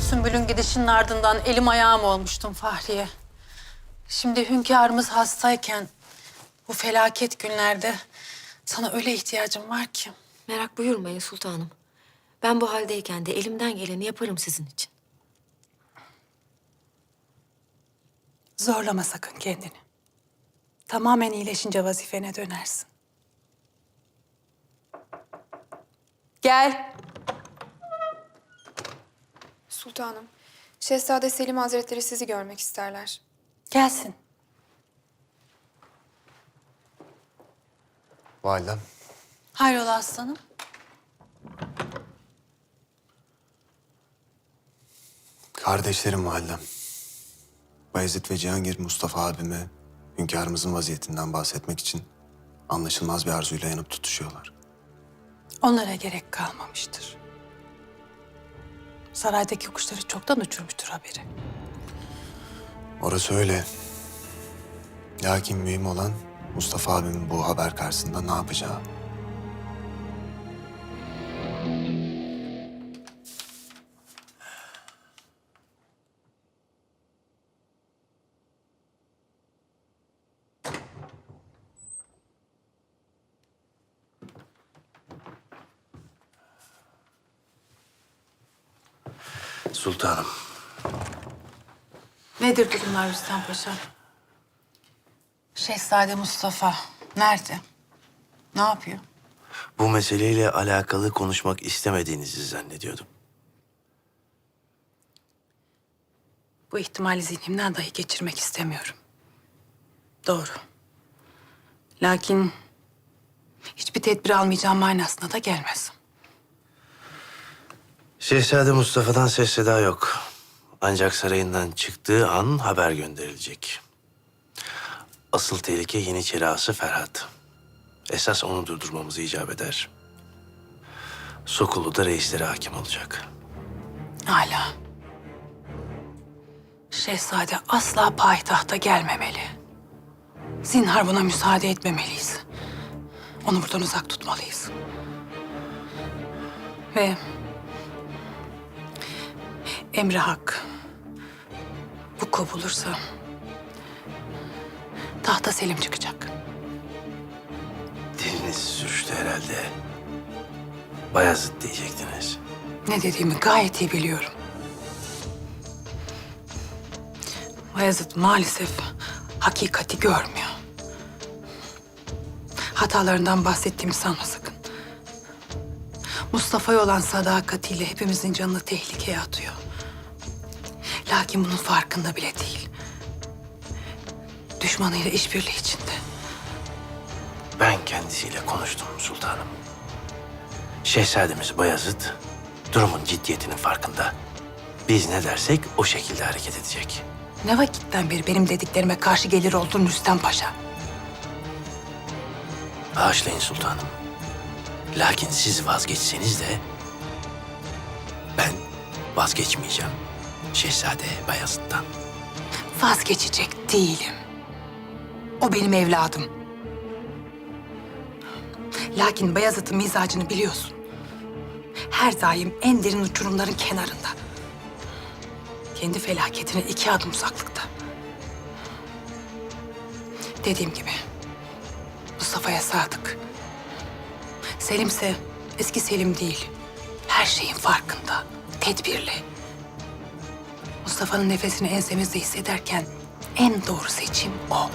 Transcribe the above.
Sümbül'ün gidişinin ardından elim ayağım olmuştum Fahriye. Şimdi hünkârımız hastayken bu felaket günlerde sana öyle ihtiyacım var ki. Merak buyurmayın sultanım. Ben bu haldeyken de elimden geleni yaparım sizin için. Zorlama sakın kendini. Tamamen iyileşince vazifene dönersin. Gel. Sultanım, Şehzade Selim Hazretleri sizi görmek isterler. Gelsin. Validem, Hayrola aslanım? kardeşlerim validem. Bayezid ve Cihangir Mustafa abime hünkârımızın vaziyetinden bahsetmek için anlaşılmaz bir arzuyla yanıp tutuşuyorlar. Onlara gerek kalmamıştır. Saraydaki kuşları çoktan uçurmuştur haberi. Orası öyle. Lakin mühim olan Mustafa abimin bu haber karşısında ne yapacağı. Sultanım, Nedir durumlar Rüstem Paşa? Şehzade Mustafa nerede? Ne yapıyor? bu meseleyle alakalı konuşmak istemediğinizi zannediyordum. Bu ihtimali zihnimden dahi geçirmek istemiyorum. Doğru. Lakin hiçbir tedbir almayacağım manasına da gelmez. Şehzade Mustafa'dan ses seda yok. Ancak sarayından çıktığı an haber gönderilecek. Asıl tehlike Yeniçeri Ferhat. Esas onu durdurmamızı icap eder. Sokulu da reislere hakim olacak. Hala. Şehzade asla payitahta gelmemeli. Zinhar buna müsaade etmemeliyiz. Onu buradan uzak tutmalıyız. Ve emri hak bu kovulursa tahta Selim çıkacak. Diliniz sürçtü herhalde. Bayezid diyecektiniz. Ne dediğimi gayet iyi biliyorum. Bayezid maalesef hakikati görmüyor. Hatalarından bahsettiğimi sanma sakın. Mustafa'ya olan sadakatiyle hepimizin canını tehlikeye atıyor. Lakin bunun farkında bile değil. Düşmanıyla işbirliği içinde. Ben kendisiyle konuştum sultanım. Şehzademiz Bayezid durumun ciddiyetinin farkında. Biz ne dersek o şekilde hareket edecek. Ne vakitten beri benim dediklerime karşı gelir oldun Rüstem Paşa? Bağışlayın sultanım. Lakin siz vazgeçseniz de ben vazgeçmeyeceğim. Şehzade Bayezid'den. Vazgeçecek değilim. O benim evladım. Lakin Bayezid'in mizacını biliyorsun. Her daim en derin uçurumların kenarında. Kendi felaketine iki adım uzaklıkta. Dediğim gibi Mustafa'ya sadık. Selim ise eski Selim değil. Her şeyin farkında, tedbirli. Mustafa'nın nefesini ensemizde hissederken en doğru seçim o.